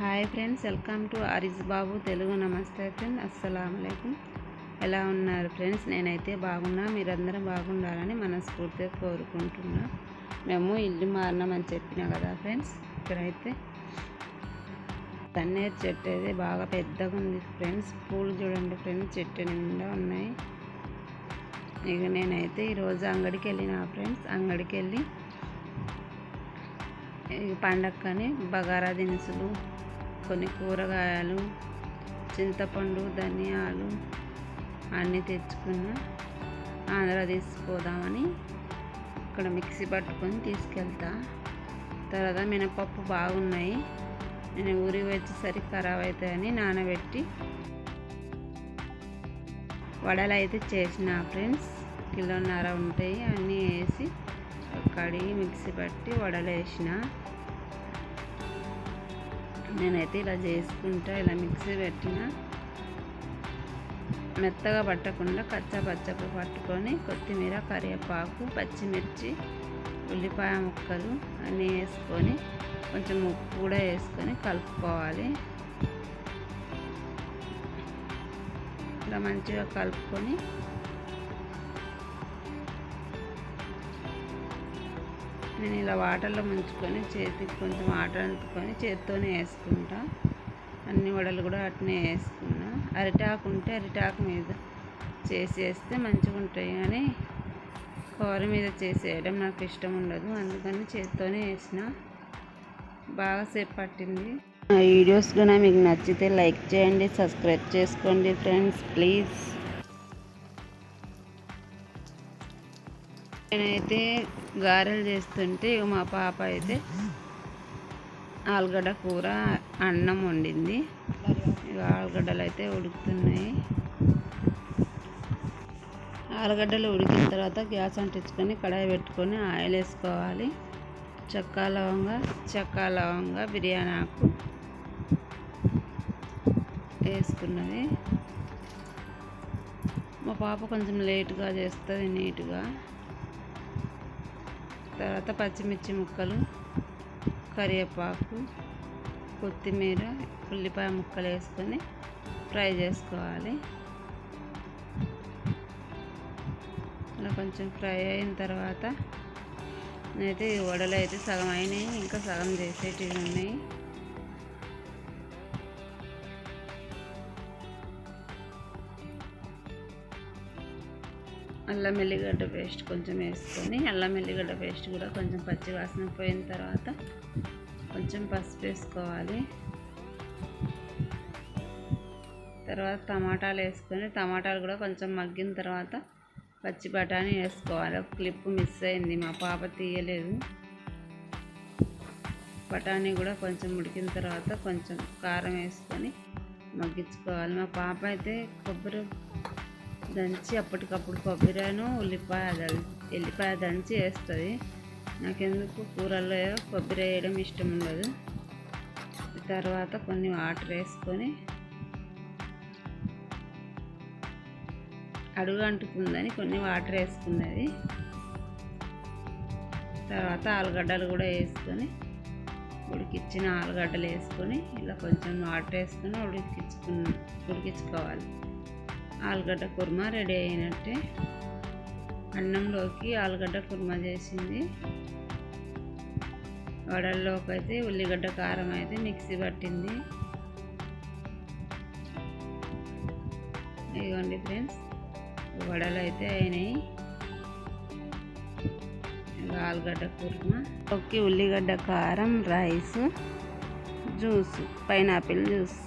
Hi friends welcome to Ariz Babu Telugu నమస్తే friend అస్సలం ఎలా ఉన్నారు ఫ్రెండ్స్ నేనైతే బాగున్నా మీరందరూ బాగుండాలని మనస్ఫూర్తిగా కోరుకుంటున్నా. మేము ఇల్లు మారినామని చెప్పినా కదా ఫ్రెండ్స్ ఇక్కడైతే తన్నేరు చెట్టు అయితే బాగా పెద్దగా ఉంది ఫ్రెండ్స్ పూలు చూడండి ఫ్రెండ్స్ చెట్టు నిండా ఉన్నాయి. ఇక నేనైతే ఈరోజు అంగడికి వెళ్ళిన ఫ్రెండ్స్ అంగడికి వెళ్ళి పండక్కని బగారా దినుసులు కొన్ని కూరగాయలు చింతపండు ధనియాలు అన్నీ తెచ్చుకున్న ఆంధ్ర తీసుకుపోదామని ఇక్కడ మిక్సీ పట్టుకొని తీసుకెళ్తా. తర్వాత మినపప్పు బాగున్నాయి. నేను ఊరికి వచ్చేసరికి ఖరాబ్ అవుతాయని నానబెట్టి వడలు అయితే చేసిన ఫ్రెండ్స్. కిలోన్నర ఉంటాయి. అన్నీ వేసి కడిగి మిక్సీ పట్టి వడలు వేసిన. నేనైతే ఇలా చేసుకుంటా ఇలా మిక్సీ పెట్టిన. మెత్తగా పట్టకుండా కచ్చా పచ్చగా పట్టుకొని కొత్తిమీర కరివేపాకు పచ్చిమిర్చి ఉల్లిపాయ ముక్కలు అన్నీ వేసుకొని కొంచెం ఉప్పు కూడా వేసుకొని కలుపుకోవాలి. ఇలా మంచిగా కలుపుకొని నేను ఇలా వాటర్లో ముంచుకొని చేతికి కొంచెం వాటర్ అందుకొని చేతితోనే వేసుకుంటా. అన్ని వడలు కూడా అట్నే వేసుకున్నా. అరిటాకు ఉంటే అరిటాకు మీద చేసేస్తే మంచిగా ఉంటాయి కానీ కూర మీద చేసేయడం నాకు ఇష్టం ఉండదు. అందుకని చేతితోనే వేసిన బాగా సేపు పట్టింది. నా వీడియోస్ కూడా మీకు నచ్చితే లైక్ చేయండి సబ్స్క్రైబ్ చేసుకోండి ఫ్రెండ్స్. ప్లీజ్. నేనైతే గారెలు చేస్తుంటే ఇక మా పాప అయితే ఆలుగడ్డ కూర అన్నం వండింది. ఇక ఆలుగడ్డలు అయితే ఉడుకుతున్నాయి. ఆలుగడ్డలు ఉడికిన తర్వాత గ్యాస్ అంటించుకొని కడాయి పెట్టుకొని ఆయిల్ వేసుకోవాలి. చెక్క లవంగా చెక్క లవంగా బిర్యానీ ఆకు వేసుకున్నది. మా పాప కొంచెం లేట్గా చేస్తుంది నీట్గా. తర్వాత పచ్చిమిర్చి ముక్కలు కరివేపాకు కొత్తిమీర ఉల్లిపాయ ముక్కలు వేసుకొని ఫ్రై చేసుకోవాలి. ఇలా కొంచెం ఫ్రై అయిన తర్వాత నేనైతే ఈ వడలు అయితే సగం అయినాయి ఇంకా సగం చేసేటివి ఉన్నాయి. అల్లం ఎల్లిగడ్డ పేస్ట్ కొంచెం వేసుకొని అల్లం ఎల్లిగడ్డ పేస్ట్ కూడా కొంచెం పచ్చి వాసన పోయిన తర్వాత కొంచెం పసుపు వేసుకోవాలి. తర్వాత టమాటాలు వేసుకొని టమాటాలు కూడా కొంచెం మగ్గిన తర్వాత పచ్చి బఠానీ వేసుకోవాలి. ఒక క్లిప్ మిస్ అయింది మా పాప తీయలేదు. బఠానీ కూడా కొంచెం ఉడికిన తర్వాత కొంచెం కారం వేసుకొని మగ్గించుకోవాలి. మా పాప అయితే కొబ్బరి దంచి అప్పటికప్పుడు కొబ్బరిను ఉల్లిపాయ ఉల్లిపాయ ఎల్లిపాయ దంచి వేస్తుంది. నాకెందుకు కూరల్లో కొబ్బరి వేయడం ఇష్టం ఉండదు తర్వాత కొన్ని వాటర్ వేసుకొని అడుగు అంటుకుందని కొన్ని వాటర్ వేసుకున్నది. తర్వాత ఆలుగడ్డలు కూడా వేసుకొని ఉడికిచ్చిన ఆలుగడ్డలు వేసుకొని ఇలా కొంచెం వాటర్ వేసుకొని ఉడికించుకున్న ఉడికించుకోవాలి. ఆలుగడ్డ కుర్మా రెడీ అయినట్టే. అన్నంలోకి ఆలుగడ్డ కుర్మా చేసింది. వడల్లోకి అయితే ఉల్లిగడ్డ కారం అయితే మిక్సీ పట్టింది. ఇదిగోండి ఫ్రెండ్స్ వడలు అయితే అయినాయి ఆలుగడ్డ కుర్మా. ఒక్కి ఉల్లిగడ్డ కారం రైస్ జ్యూస్ పైనాపిల్ జ్యూస్.